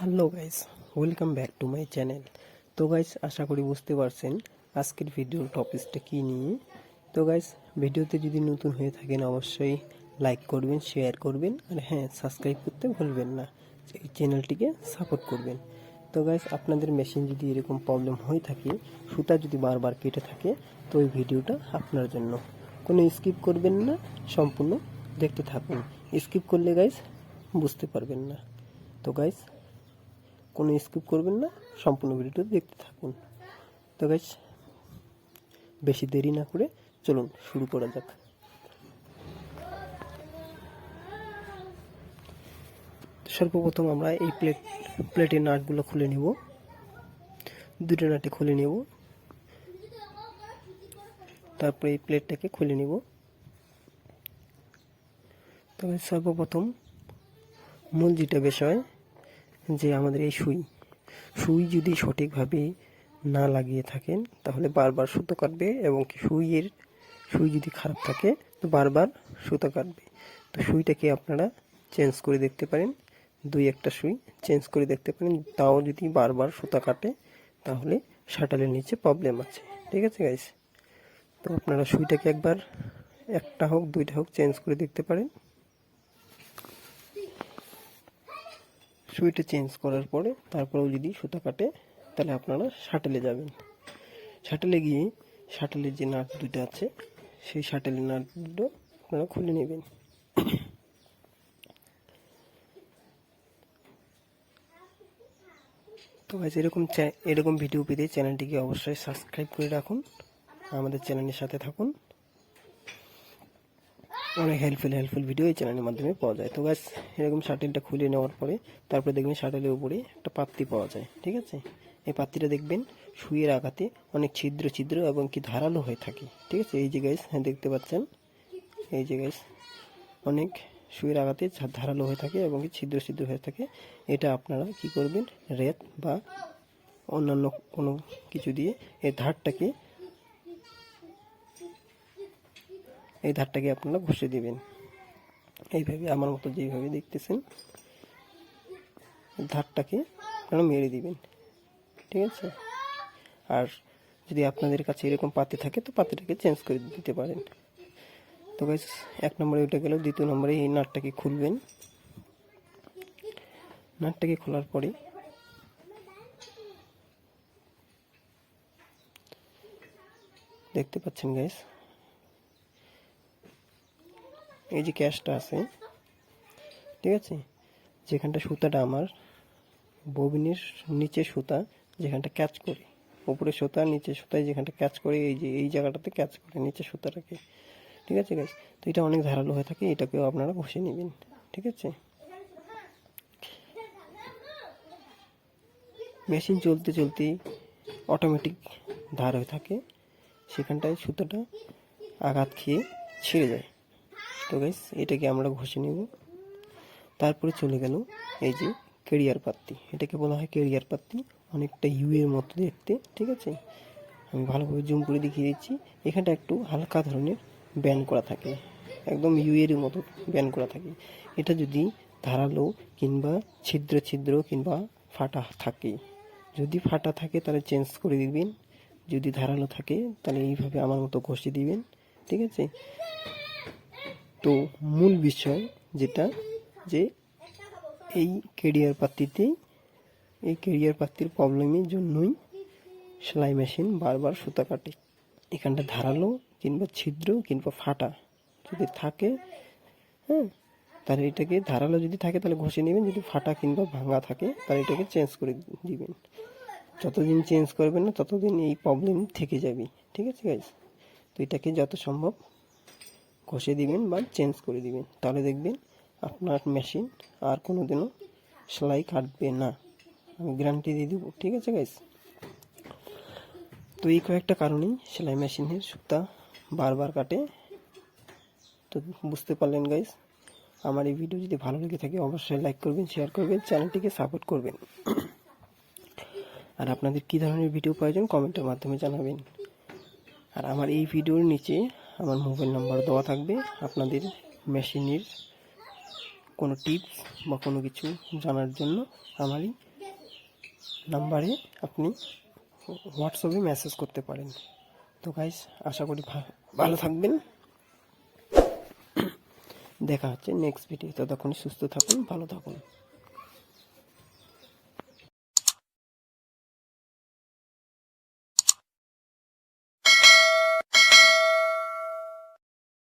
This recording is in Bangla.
Hello guys, welcome back to my channel. তো গাইস, আশা করি বুঝতে পারছেন আজকের ভিডিওর টপিকসটা কী নিয়ে। তো গাইস, ভিডিওতে যদি নতুন হয়ে থাকেন, অবশ্যই লাইক করবেন, শেয়ার করবেন, আর হ্যাঁ সাবস্ক্রাইব করতে ভুলবেন না, এই চ্যানেলটিকে সাপোর্ট করবেন। তো গাইস, আপনাদের মেশিন যদি এরকম প্রবলেম হয়ে থাকে, সুতা যদি বারবার কেটে থাকে, তো এই ভিডিওটা আপনার জন্য। কোনো স্কিপ করবেন না, সম্পূর্ণ দেখতে থাকুন। স্কিপ করলে গাইস, বুঝতে পারবেন না। তো গাইস কোনো স্কিপ করবেন না, সম্পূর্ণ ভিডিওটা দেখতে থাকুন। তো গাইস বেশি দেরি না করে চলুন শুরু করা যাক। সর্বপ্রথম আমরা এই প্লেট প্লেটের নাটগুলো খুলে নেব। দুটো নাটে খুলে নেব। তারপরে এই প্লেটটাকে খুলে নেব। তবে সর্বপ্রথম মূল যেটা বিষয় যে আমাদের এই সুই। সুই যদি সঠিকভাবে না লাগিয়ে থাকেন, তাহলে বারবার সুতো কাটবে এবং সুইয়ের, সুই যদি খারাপ থাকে, তো বারবার সুতো কাটবে। তো সুইটাকে আপনারা চেঞ্জ করে দেখতে পারেন, দুই একটা সুই চেঞ্জ করে দেখতে পারেন, তাও যদি বারবার সুতা কাটে, তাহলে শাটালের নিচে প্রবলেম আছে। ঠিক আছে গাইস তো আপনারা সুইটাকে একবার একটা হোক, দুইটা হোক, চেঞ্জ করে দেখতে পারেন। সুইটা চেঞ্জ করার পরে তারপরেও যদি সুতা কাটে, তাহলে আপনারা শাটেলে যাবেন। শাটেলে গিয়ে শাটেলের যে নাট দুটো আছে, সেই শাটেলের নাট দুটো আপনারা খুলে নেবেন। তো গাইজ এরকম এরকম ভিডিও পেতে চ্যানেলটিকে অবশ্যই সাবস্ক্রাইব করে রাখুন। আমাদের চ্যানেলের সাথে থাকুন। অনেক হেল্পফুল হেল্পফুল ভিডিও এই চ্যানেলের মাধ্যমে পাওয়া যায়। তো গাছ এরকম শাটেলটা খুলে নেওয়ার পরে তারপরে দেখবেন শাটেলের উপরে একটা পাত্তি পাওয়া যায়, ঠিক আছে? এই পাত্তিটা দেখবেন সুইয়ের আঘাতে অনেক ছিদ্র ছিদ্র এবং কি ধারালো হয়ে থাকে, ঠিক আছে? এই যে গাইস হ্যাঁ দেখতে পাচ্ছেন? এই যে গাইস অনেক সুইয়ের আঘাতে ধারালো হয়ে থাকে এবং ছিদ্র ছিদ্র হয়ে থাকে। এটা আপনারা কি করবেন? রেত বা অন্যান্য কোনো কিছু দিয়ে এই ধারটাকে এই ধারটাকে আপনারা ঘষে দিবেন। এইভাবে আমার মতো যেইভাবে দেখতেছেন ধারটাকে আপনারা মেরে দিবেন। ঠিক আছে? আর যদি আপনাদের কাছে এরকম পাতি থাকে, তো পাতিটাকে চেঞ্জ করে দিতে পারেন। তো গাইস এক নম্বরে ওইটা গেল, দ্বিতীয় নম্বরে এই নাটটাকে খুলবেন। নাটটাকে খোলার পরে দেখতে পাচ্ছেন গাইস এই যে ক্যাশটা আছে, ঠিক আছে? যেখানটা সুতাটা আমার, ববিনের নিচে সুতা যেখানটা ক্যাচ করে। উপরে সুতা, নিচে সুতায় যেখানটা ক্যাচ করে, এই যে, এই জায়গাটাতে ক্যাচ করে, নিচে সুতাটাকে। ঠিক আছে গাইস তো এটা অনেক ধারালো হয়ে থাকে, এটাকেও আপনারা ঘষে নেবেন। ঠিক আছে? মেশিন চলতে চলতে অটোমেটিক ধার হয়ে থাকে, সেখানটায় সুতোটা আঘাত খেয়ে ছিঁড়ে যায়। তো গাইস এটাকে আমরা ঘষে নেব। তারপরে চলে গেল এই যে কেরিয়ার পাত্তি। এটাকে বলা হয় কেরিয়ার পাত্তি। অনেকটা ইউ এর মতো দেখতে, ঠিক আছে? আমি ভালোভাবে জুম করে দেখিয়ে দিচ্ছি। এখানটা একটু হালকা ধরনের ব্যান করা থাকে। একদম ইউ এর মতো ব্যান করা থাকে। এটা যদি ধারালো কিংবা ছিদ্র ছিদ্র কিংবা ফাটা থাকে। যদি ফাটা থাকে, তাহলে চেঞ্জ করে দিবেন। যদি ধারালো থাকে, তাহলে এইভাবে আমার মতো ঘষে দিবেন। ঠিক আছে? তো মূল বিষয় যেটা যে এই কেরিয়ার পাত্তিতেই এই কেরিয়ার পাত্তির প্রবলেমের জন্যই সেলাই মেশিন বারবার সুতা কাটে। এখানটা ধারালো কিংবা ছিদ্র কিংবা ফাটা যদি থাকে হ্যাঁ তাহলে এটাকে ধারালো যদি থাকে তাহলে ঘষে নেবেন, যদি ফাটা কিংবা ভাঙা থাকে তাহলে এটাকে চেঞ্জ করে দিবেন। যতদিন চেঞ্জ করবেন না, ততদিন এই প্রবলেম থেকে যাবে। ঠিক আছে গাইজ তো এটাকে যত সম্ভব ঘষে দিবেন বা চেঞ্জ করে দিবেন। তাহলে দেখবেন আপনার মেশিন আর কোনো দিনও সেলাই কাটবে না। আমি গ্যারান্টি দিয়ে দেবো। ঠিক আছে গাইস তো এই কয়েকটা কারণেই সেলাই মেশিনের সুতা বারবার কাটে। তো বুঝতে পারলেন গাইস আমার এই ভিডিও যদি ভালো লেগে থাকে, অবশ্যই লাইক করবেন শেয়ার করবেন চ্যানেলটিকে সাপোর্ট করবেন। আর আপনাদের কী ধরনের ভিডিও প্রয়োজন কমেন্টের মাধ্যমে জানাবেন। আর আমার এই ভিডিওর নিচে আমার মোবাইল নাম্বার দেওয়া থাকবে আপনাদের মেশিনের কোনো টিপস বা কোনো কিছু জানার জন্য আমারই নাম্বারে আপনি হোয়াটসঅ্যাপে মেসেজ করতে পারেন। তো গাইস আশা করি ভালো থাকবেন। দেখা হচ্ছে নেক্সট ভিডিও ততক্ষণ সুস্থ থাকুন, ভালো থাকুন।